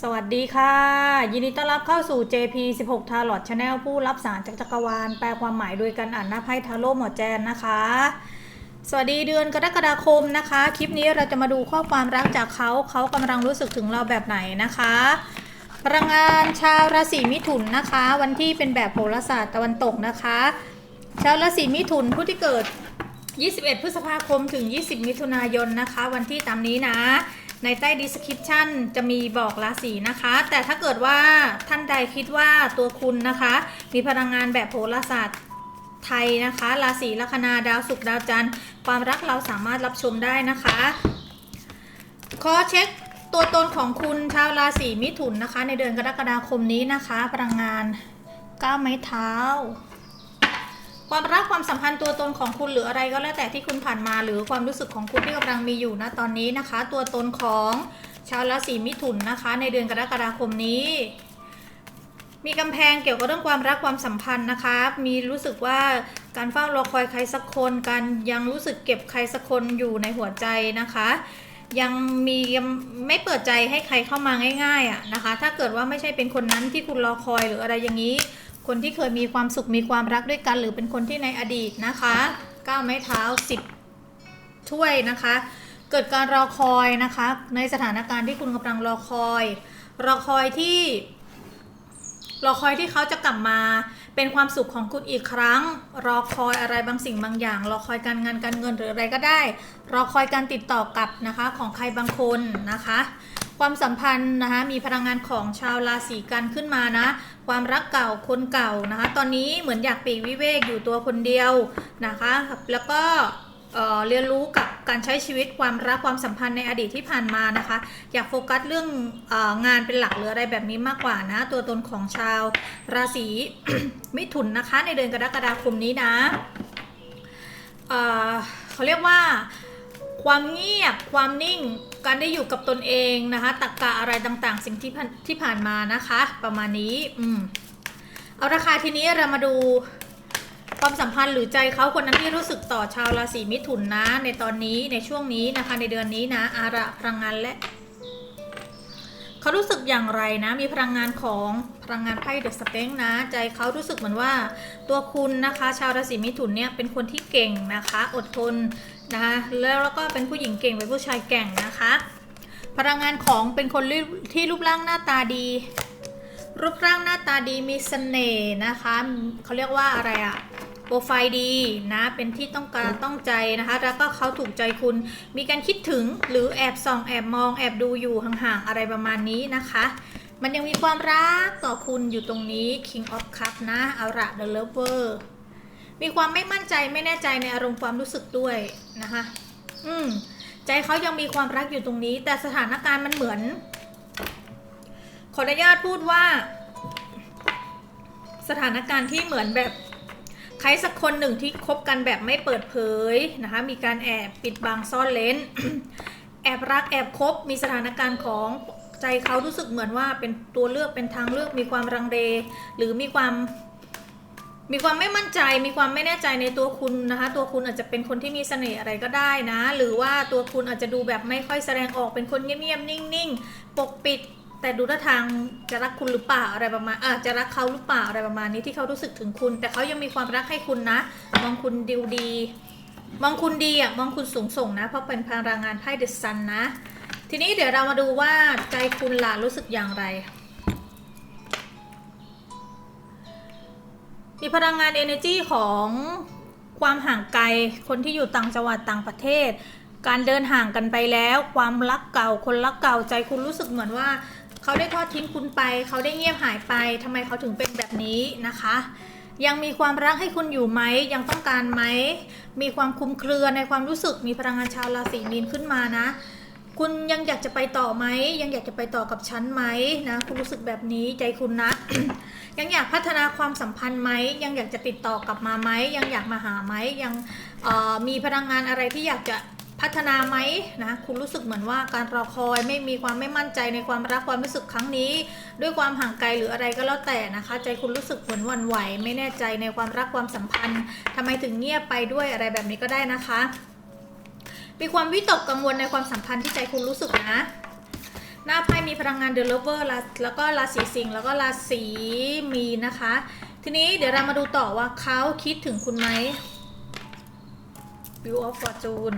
สวัสดีค่ะ ยินดีต้อนรับเข้าสู่ JP 16 Tarot Channel ผู้รับสารจากจักรวาล แปลความหมายโดยการอ่านหน้าไพ่ทาโร่หมอแจนนะคะ สวัสดีเดือนกรกฎาคมนะคะ คลิปนี้เราจะมาดูข้อความรักจากเขา เขากำลังรู้สึกถึงเราแบบไหนนะคะพลังงานชาวราศีมิถุนนะคะ วันที่เป็นแบบโหราศาสตร์ตะวันตกนะคะ ชาวราศีมิถุนผู้ที่เกิด 21 พฤษภาคมถึง 20 มิถุนายนนะคะ วันที่ตามนี้นะ ในใต้ description จะมีบอกราศีนะคะ แต่ถ้าเกิดว่าท่านใดคิดว่าตัวคุณนะคะ มีพลังงานแบบโหราศาสตร์ไทยนะคะ ราศีลัคนาดาวศุกร์ดาวจันทร์ความรักเราสามารถรับชมได้นะคะ ขอเช็คตัวตนของคุณชาวราศีมิถุนนะคะ ในเดือนกรกฎาคมนี้นะคะ พลังงานก้าวไม้เท้า ความรักความสัมพันธ์ตัวตนของคุณหรืออะไรก็แล้วแต่ที่คุณผ่านมาหรือความรู้สึกของคุณที่กำลังมีอยู่นะตอนนี้นะคะ ตัวตนของชาวราศีมิถุนนะคะ ในเดือนกรกฎาคมนี้ มีกำแพงเกี่ยวกับเรื่องความรักความสัมพันธ์นะคะ มีรู้สึกว่าการเฝ้ารอคอยใครสักคน การยังรู้สึกเก็บใครสักคนอยู่ในหัวใจนะคะ ยังมียังไม่เปิดใจให้ใครเข้ามาง่ายๆอะนะคะ ถ้าเกิดว่าไม่ใช่เป็นคนนั้นที่คุณรอคอยหรืออะไรอย่างนี้ คนที่เคยมีความสุขมีความรักด้วยกัน หรือเป็นคนที่ในอดีตนะคะก้าวไม้เท้าสิบถ้วยนะคะ เกิดการรอคอยนะคะ ในสถานการณ์ที่คุณกำลังรอคอย รอคอยที่ รอคอยที่เขาจะกลับมาเป็นความสุขของคุณอีกครั้ง รอคอยอะไรบางสิ่งบางอย่าง รอคอยการงานการเงินหรืออะไรก็ได้ รอคอยการติดต่อกลับนะคะของใครบางคนนะคะ ความสัมพันธ์นะคะมีพลังงานของชาวราศีกันขึ้นมานะ ความรักเก่าคนเก่านะคะ ตอนนี้เหมือนอยากปีกวิเวกอยู่ตัวคนเดียวนะคะ แล้วก็เอ่อเรียนรู้กับการใช้ชีวิตความรักความสัมพันธ์ในอดีตที่ผ่านมานะคะ อยากโฟกัสเรื่ององานเป็นหลักหรืออะไรแบบนี้มากกว่านะ ตัวตนของชาวราศีมิถุนนะคะ ในเดือนกรกฎาคมนี้นะเเขาเรียกว่า ความเงียบ ความนิ่ง การได้อยู่กับตนเองนะคะตักกะอะไรต่างๆ สิ่งที่ผ่านที่ผ่านมานะคะ ประมาณนี้ อืม เอาราคาทีนี้เรามาดูความสัมพันธ์หรือใจเขาคนนั้นที่รู้สึกต่อชาวราศีมิถุนนะ ในตอนนี้ในช่วงนี้นะคะ ในเดือนนี้นะ อาระพลังงานและเขารู้สึกอย่างไรนะ มีพลังงานของพลังงานไพ่เดอะสเต็งนะ ใจเขารู้สึกเหมือนว่าตัวคุณนะคะ ชาวราศีมิถุนเนี่ยเป็นคนที่เก่งนะคะ อดทน นะคะแล้วแล้วก็เป็นผู้หญิงเก่งเป็นผู้ชายแก่งนะคะ พลังงานของเป็นคนที่รูปร่างหน้าตาดี รูปร่างหน้าตาดีมีเสน่ห์นะคะเขาเรียกว่าอะไรอะโปรไฟล์ดีนะเป็นที่ต้องการต้องใจนะคะ แล้วก็เขาถูกใจคุณมีการคิดถึงหรือแอบส่องแอบมองแอบดูอยู่ห่างๆอะไรประมาณนี้นะคะมันยังมีความรักต่อคุณอยู่ตรงนี้ King of Cup นะเอาละ The Lover มีความไม่มั่นใจไม่แน่ใจในอารมณ์ความรู้สึกด้วยนะคะ อืม ใจเขายังมีความรักอยู่ตรงนี้ แต่สถานการณ์มันเหมือน ขออนุญาตพูดว่า สถานการณ์ที่เหมือนแบบใครสักคนหนึ่งที่คบกันแบบไม่เปิดเผยนะคะ มีการแอบปิดบังซ่อนเลนแอบรักแอบคบ มีสถานการณ์ของใจเขารู้สึกเหมือนว่าเป็นตัวเลือกเป็นทางเลือกมีความรังเลหรือมีความ มีความไม่มั่นใจมีความไม่แน่ใจในตัวคุณนะคะ ตัวคุณอาจจะเป็นคนที่มีเสน่ห์อะไรก็ได้นะ หรือว่าตัวคุณอาจจะดูแบบไม่ค่อยแสดงออกเป็นคนเงียบๆนิ่งๆ ปกปิด แต่ดูท่าทางจะรักคุณหรือเปล่าอะไรประมาณอาจจะรักเขาหรือเปล่าอะไรประมาณนี้ที่เขารู้สึกถึงคุณ แต่เขายังมีความรักให้คุณนะ มองคุณดีดี มองคุณดีอะมองคุณสูงส่งนะ เพราะเป็นพลังงานไพ่เดซันนะ ทีนี้เดี๋ยวเรามาดูว่าใจคุณล่ะรู้สึกอย่างไร มีพลังงาน energy ของความห่างไกล คนที่อยู่ต่างจังหวัดต่างประเทศ การเดินห่างกันไปแล้ว ความรักเก่า คนรักเก่าใจคุณรู้สึกเหมือนว่า เขาได้ทอดทิ้งคุณไป เขาได้เงียบหายไปทำไมเขาถึงเป็นแบบนี้นะคะ ยังมีความรักให้คุณอยู่ไหม ยังต้องการไหม มีความคลุมเครือในความรู้สึก มีพลังงานชาวราศีมีนขึ้นมานะ คุณยังอยากจะไปต่อไหมยังอยากจะไปต่อกับฉันไหมนะคุณรู้สึกแบบนี้ใจคุณนะ ยังอยากพัฒนาความสัมพันธ์ไหมยังอยากจะติดต่อกลับมาไหมยังอยากมาหาไหมยังมีพลังงานอะไรที่อยากจะพัฒนาไหมนะคุณรู้สึกเหมือนว่าการรอคอยไม่มีความไม่มั่นใจในความรักความรู้สึกครั้งนี้ ด้วยความห่างไกลหรืออะไรก็แล้วแต่นะคะ ใจคุณรู้สึกเหมือนวันไหว ไม่แน่ใจในความรักความสัมพันธ์ทำไมถึงเงียบไปด้วยอะไรแบบนี้ก็ได้นะคะ มีความวิตกกังวลในความสัมพันธ์ที่ใจคุณรู้สึกนะ หน้าไพ่มีพลังงานเดลเวอร์แล้วก็ราศีสิงห์แล้วก็ราศีมีนะคะ ทีนี้เดี๋ยวเรามาดูต่อว่าเขาคิดถึงคุณไหม View of Fortune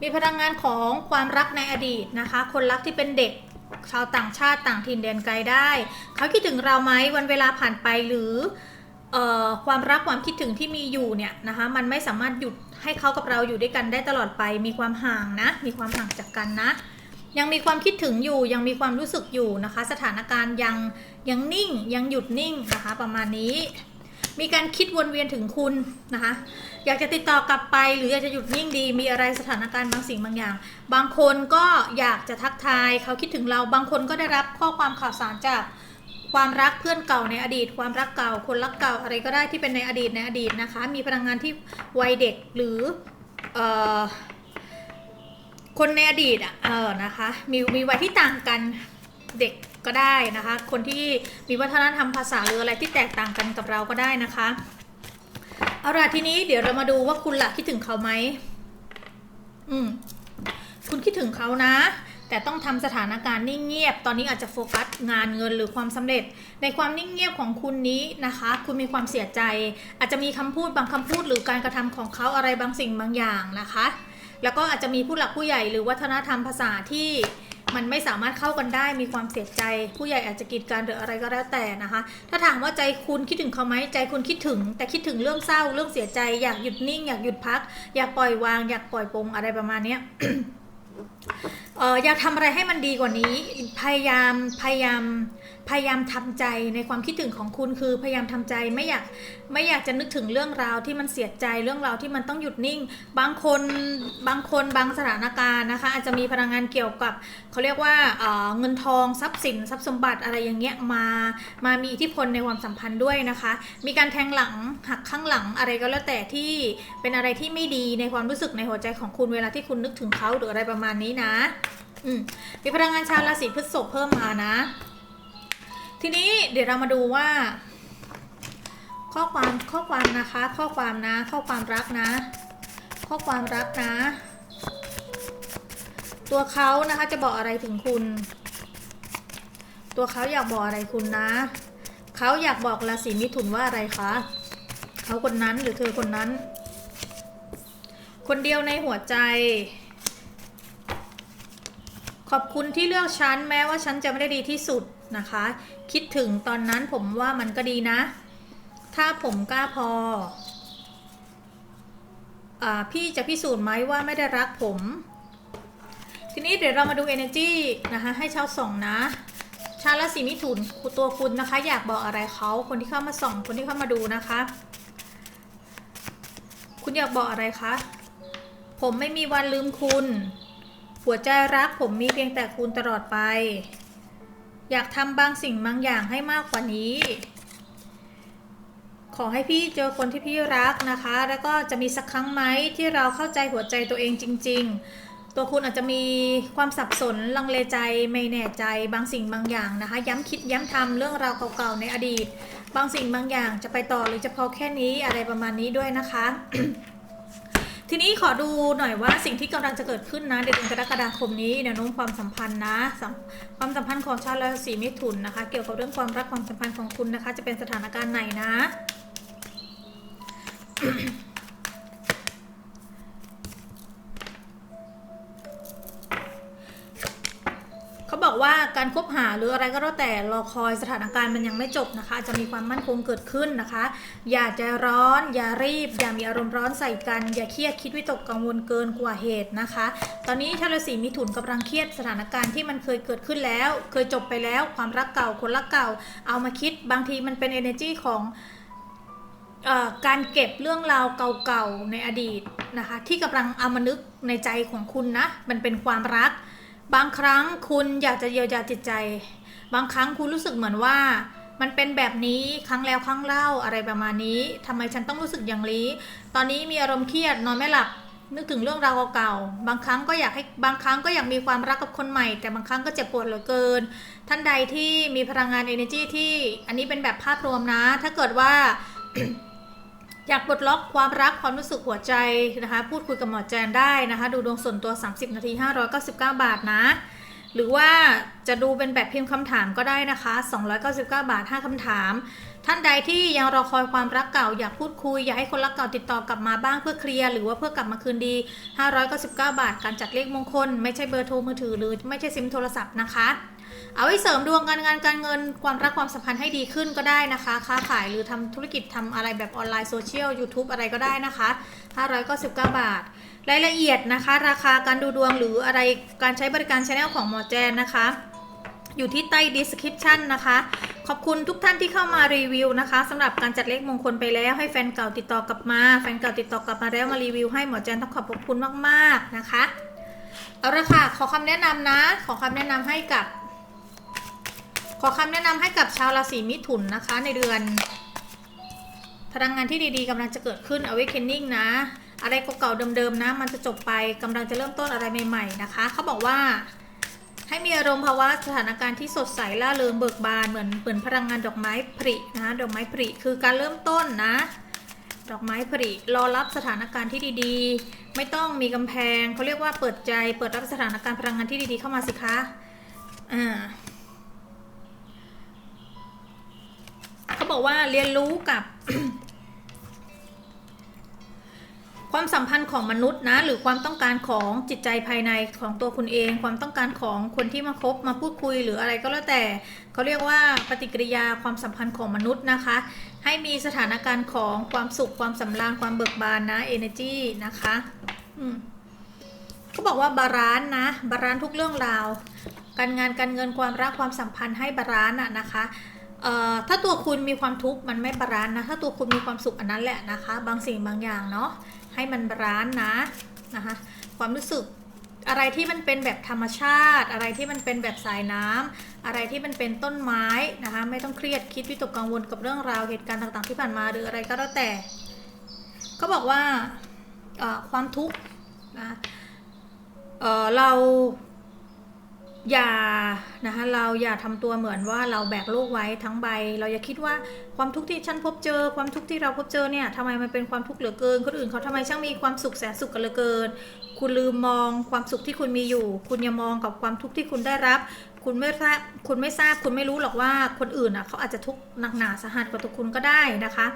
มีพลังงานของความรักในอดีตนะคะ คนรักที่เป็นเด็กชาวต่างชาติต่างถิ่นแดนไกลได้ เขาคิดถึงเราไหมวันเวลาผ่านไปหรือ ความรักความคิดถึงที่มีอยู่เนี่ยนะคะมันไม่สามารถหยุดให้เขากับเราอยู่ด้วยกันได้ตลอดไป มีความห่างนะ มีความห่างจากกันนะ ยังมีความคิดถึงอยู่ยังมีความรู้สึกอยู่นะคะ สถานการณ์ยังยังนิ่งยังหยุดนิ่งนะคะ ประมาณนี้มีการคิดวนเวียนถึงคุณนะคะ อยากจะติดต่อกลับไปหรืออยากจะหยุดนิ่งดี มีอะไรสถานการณ์บางสิ่งบางอย่าง บางคนก็อยากจะทักทายเขาคิดถึงเรา บางคนก็ได้รับข้อความข่าวสารจาก ความรักเพื่อนเก่าในอดีต ความรักเก่าคนรักเก่าอะไรก็ได้ที่เป็นในอดีตในอดีตนะคะ มีพลังงานที่วัยเด็กหรืออคนในอดีตอะเออนะคะมีมีวัยที่ต่างกันเด็กก็ได้นะคะ คนที่มีวัฒนธรรมภาษาหรืออะไรที่แตกต่างกันกับเราก็ได้นะคะเอาล่ะทีนี้เดี๋ยวเรามาดูว่าคุณล่ะคิดถึงเขาไหมอืมคุณคิดถึงเขานะ แต่ต้องทำสถานการณ์นิ่งเงียบ ตอนนี้อาจจะโฟกัสงานเงินหรือความสำเร็จ ในความนิ่งเงียบของคุณนี้นะคะ คุณมีความเสียใจ อาจจะมีคำพูดบางคำพูด หรือการกระทำของเขาอะไรบางสิ่งบางอย่างนะคะ แล้วก็อาจจะมีผู้หลักผู้ใหญ่หรือวัฒนธรรมภาษาที่มันไม่สามารถเข้ากันได้มีความเสียใจ ผู้ใหญ่อาจจะกีดกันหรืออะไรก็แล้วแต่นะคะ ถ้าถามว่าใจคุณคิดถึงเขาไหมใจคุณคิดถึง แต่คิดถึงเรื่องเศร้าเรื่องเสียใจ อยากหยุดนิ่ง อยากหยุดพัก อยากปล่อยวาง อยากปล่อยปลงอะไรประมาณเนี้ย เอออยากทำอะไรให้มันดีกว่านี้ พยายามพยายามพยายามทำใจในความคิดถึงของคุณคือพยายามทำใจไม่อยากไม่อยากจะนึกถึงเรื่องราวที่มันเสียใจเรื่องราวที่มันต้องหยุดนิ่ง บางคนบางคนบางสถานการณ์นะคะ อาจจะมีพลังงานเกี่ยวกับเขาเรียกว่าเเงินทองทรัพย์สินทรัพย์สมบัติอะไรอย่างเงี้ยมามามีอิทธิพลในความสัมพันธ์ด้วยนะคะ มีการแทงหลังหักข้างหลังอะไรก็แล้วแต่ที่เป็นอะไรที่ไม่ดีในความรู้สึกในหัวใจของคุณเวลาที่คุณนึกถึงเขาหรืออะไรประมาณนี้นะมมีพลังงานชาวราศีพฤษภเพิ่มมานะ ทีนี้เดี๋ยวเรามาดูว่า ข้อความข้อความนะคะ ข้อความนะ ข้อความรักนะ ข้อความรักนะ ตัวเขานะคะจะบอกอะไรถึงคุณ ตัวเขาอยากบอกอะไรคุณนะ เขาอยากบอกราศีมิถุนว่าอะไรคะเขาคนนั้นหรือเธอคนนั้น คนเดียวในหัวใจ ขอบคุณที่เลือกฉันแม้ว่าฉันจะไม่ได้ดีที่สุดนะคะ คิดถึงตอนนั้นผมว่ามันก็ดีนะ ถ้าผมกล้าพออพี่จะพิสูจน์ไหมว่าไม่ได้รักผม ทีนี้เดี๋ยวเรามาดู energy นะคะให้ชาวส่องนะชาวราศีมิถุนตัวคุณนะคะ อยากบอกอะไรเขาคนที่เข้ามาส่อง คนที่เข้ามาดูนะคะ คุณอยากบอกอะไรคะผมไม่มีวันลืมคุณ หัวใจรักผมมีเพียงแต่คุณตลอดไป อยากทำบางสิ่งบางอย่างให้มากกว่านี้ ขอให้พี่เจอคนที่พี่รักนะคะ แล้วก็จะมีสักครั้งไหมที่เราเข้าใจหัวใจตัวเองจริง ๆ ตัวคุณอาจจะมีความสับสนลังเลใจไม่แน่ใจบางสิ่งบางอย่างนะคะ ย้ำคิดย้ำทำเรื่องราวเก่าๆในอดีต บางสิ่งบางอย่างจะไปต่อหรือจะพอแค่นี้อะไรประมาณนี้ด้วยนะคะ ทีนี้ขอดูหน่อยว่าสิ่งที่กำลังจะเกิดขึ้นนะเดือนกรกฎาคมนี้แนวโน้มความสัมพันธ์นะ ความสัมพันธ์ของชาวราศีมิถุนนะคะ เกี่ยวกับเรื่องความรักความสัมพันธ์ของคุณนะคะ จะเป็นสถานการณ์ไหนนะ ว่าการคบหาหรืออะไรก็แล้วแต่รอคอยสถานการณ์มันยังไม่จบนะคะ จะมีความมั่นคงเกิดขึ้นนะคะ อย่าใจร้อน อย่ารีบ อย่ามีอารมณ์ร้อนใส่กัน อย่าเครียดคิดวิตกกังวลเกินกว่าเหตุนะคะ ตอนนี้ชาวราศีมิถุนกำลังเครียดสถานการณ์ที่มันเคยเกิดขึ้นแล้ว เคยจบไปแล้วความรักเก่าคนรักเก่า เอามาคิดบางทีมันเป็น energy ของการเก็บเรื่องราวเก่าๆในอดีตนะคะ ที่กำลังเอามานึกในใจของคุณนะ มันเป็นความรัก บางครั้งคุณอยากจะเยียวยาจิตใจ บางครั้งคุณรู้สึกเหมือนว่า มันเป็นแบบนี้ครั้งแล้วครั้งเล่าอะไรประมาณนี้ทำไมฉันต้องรู้สึกอย่างนี้ ตอนนี้มีอารมณ์เครียดนอนไม่หลับนึกถึงเรื่องราวเก่าๆ บางครั้งก็อยากให้บางครั้งก็อยากมีความรักกับคนใหม่ แต่บางครั้งก็เจ็บปวดเหลือเกิน ท่านใดที่มีพลังงาน energy ที่อันนี้เป็นแบบภาพรวมนะ ถ้าเกิดว่า อยากปลดล็อกความรักความรู้สึกหัวใจนะคะ พูดคุยกับหมอแจนได้นะคะ ดูดวงส่วนตัว 30 นาที 599 บาทนะ หรือว่าจะดูเป็นแบบพิมพ์คำถามก็ได้นะคะ 299 บาท 5คำถาม ท่านใดที่ยังรอคอยความรักเก่าอยากพูดคุย อยากให้คนรักเก่าติดต่อกลับมาบ้างเพื่อเคลียร์หรือว่าเพื่อกลับมาคืนดี 599 บาท การจัดเลขมงคล ไม่ใช่เบอร์โทรมือถือหรือไม่ใช่ซิมโทรศัพท์นะคะ เอาไว้เสริมดวงการงานการเงินความรักความสัมพันธ์ให้ดีขึ้นก็ได้นะคะ ค้าขายหรือทำธุรกิจทำอะไรแบบออนไลน์โซเชียล YouTube อะไรก็ได้นะคะ 599 บาทรายละเอียดนะคะ ราคาการดูดวงหรืออะไรการใช้บริการช anel ของหมอแจนนะคะ อยู่ที่ใต้ description นะคะ ขอบคุณทุกท่านที่เข้ามารีวิวนะคะสำหรับการจัดเลขมงคลไปแล้ว ให้แฟนเก่าติดต่อกลับมา แฟนเก่าติดต่อกลับมาแล้วมารีวิวให้หมอแจนต้องขอบคุณมากๆนะคะ เอาละค่ะ ขอคำแนะนำนะ ขอคำแนะนำให้กับ ขอคำแนะนำให้กับชาวราศีมิถุนนะคะ ในเดือน พลังงานที่ดีๆกำลังจะเกิดขึ้น awakening นะ อะไรเก่าๆเดิมๆนะ มันจะจบไปกำลังจะเริ่มต้นอะไรใหม่ ๆ นะคะ เขาบอกว่า ให้มีอารมณ์ภาวะสถานการณ์ที่สดใสล่าเริงเบิกบานเหมือนเหมือนพลังงานดอกไม้ผลินะดอกไม้ผลิคือการเริ่มต้นนะ ดอกไม้ผลิรอรับสถานการณ์ที่ดีๆ ไม่ต้องมีกำแพงเขาเรียกว่าเปิดใจเปิดรับสถานการณ์พลังงานที่ดีๆเข้ามาสิคะอ่าเขาบอกว่าเรียนรู้กับ ความสัมพันธ์ของมนุษย์นะหรือความต้องการของจิตใจภายในของตัวคุณเอง ความต้องการของคนที่มาคบมาพูดคุยหรืออะไรก็แล้วแต่เขาเรียกว่าปฏิกิริยาความสัมพันธ์ของมนุษย์นะคะ ให้มีสถานการณ์ของความสุขความสำราญความเบิกบานนะ energy นะคะอืมเขาบอกว่าบาลานซ์นะบาลานซ์ทุกเรื่องราว การงานการเงินความรักความสัมพันธ์ให้บาลานซ์อะนะคะถ้าตัวคุณมีความทุกข์มันไม่บาลานซ์นะ ถ้าตัวคุณมีความสุขอันนั้นแหละนะคะ บางสิ่งบางอย่างเนาะ ให้มันบาลานซ์นะนะคะความรู้สึกอะไรที่มันเป็นแบบธรรมชาติ อะไรที่มันเป็นแบบสายน้ำอะไรที่มันเป็นต้นไม้นะคะไม่ต้องเครียดคิดวิตกกังวลกับเรื่องราวเหตุการณ์ต่างๆที่ผ่านมาหรืออะไรก็แล้วแต่ก็บอกว่าความทุกข์นะเเรา อย่านะคะเราอย่าทำตัวเหมือนว่าเราแบกโลกไว้ทั้งใบ เราอย่าคิดว่าความทุกข์ที่ฉันพบเจอ ความทุกข์ที่เราพบเจอเนี่ยทำไมมันเป็นความทุกข์เหลือเกิน คนอื่นเขาทำไมช่างมีความสุขแสนสุขกันเหลือเกิน คุณลืมมองความสุขที่คุณมีอยู่ คุณอย่ามองกับความทุกข์ที่คุณได้รับ คุณไม่ทราบคุณไม่ทราบคุณไม่รู้หรอกว่าคนอื่นอะเขาอาจจะทุกข์หนักหนาสาหัสกว่าตัวคุณก็ได้นะคะ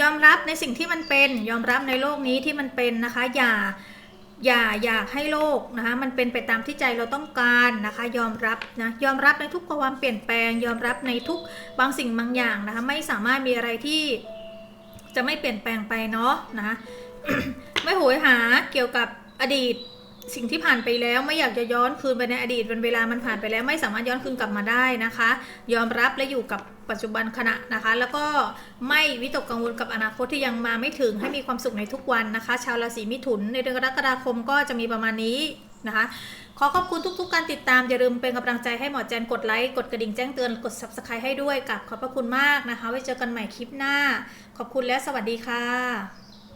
ยอมรับในสิ่งที่มันเป็น ยอมรับในโลกนี้ที่มันเป็นนะคะ อย่า อย่าอยากให้โลกนะคะมันเป็นไปตามที่ใจเราต้องการนะคะ ยอมรับนะยอมรับในทุกความเปลี่ยนแปลง ยอมรับในทุกบางสิ่งบางอย่างนะคะ ไม่สามารถมีอะไรที่จะไม่เปลี่ยนแปลงไปเนาะนะไม่โหยหาเกี่ยวกับอดีต สิ่งที่ผ่านไปแล้วไม่อยากจะย้อนคืนไปในอดีตวันเวลามันผ่านไปแล้ว ไม่สามารถย้อนคืนกลับมาได้นะคะ ยอมรับและอยู่กับปัจจุบันขณะนะคะ แล้วก็ไม่วิตกกังวลกับอนาคตที่ยังมาไม่ถึงให้มีความสุขในทุกวันนะคะ ชาวราศีมิถุนในเดือนกรกฎาคมก็จะมีประมาณนี้นะคะขอขอบคุณทุก ๆ การติดตาม อย่าลืมเป็นกำลังใจให้หมอแจนกดไลค์กดกระดิ่งแจ้งเตือนกด subscribe ให้ด้วยกับขอบพระคุณมากนะคะ ไว้เจอกันใหม่คลิปหน้า ขอบคุณและสวัสดีค่ะ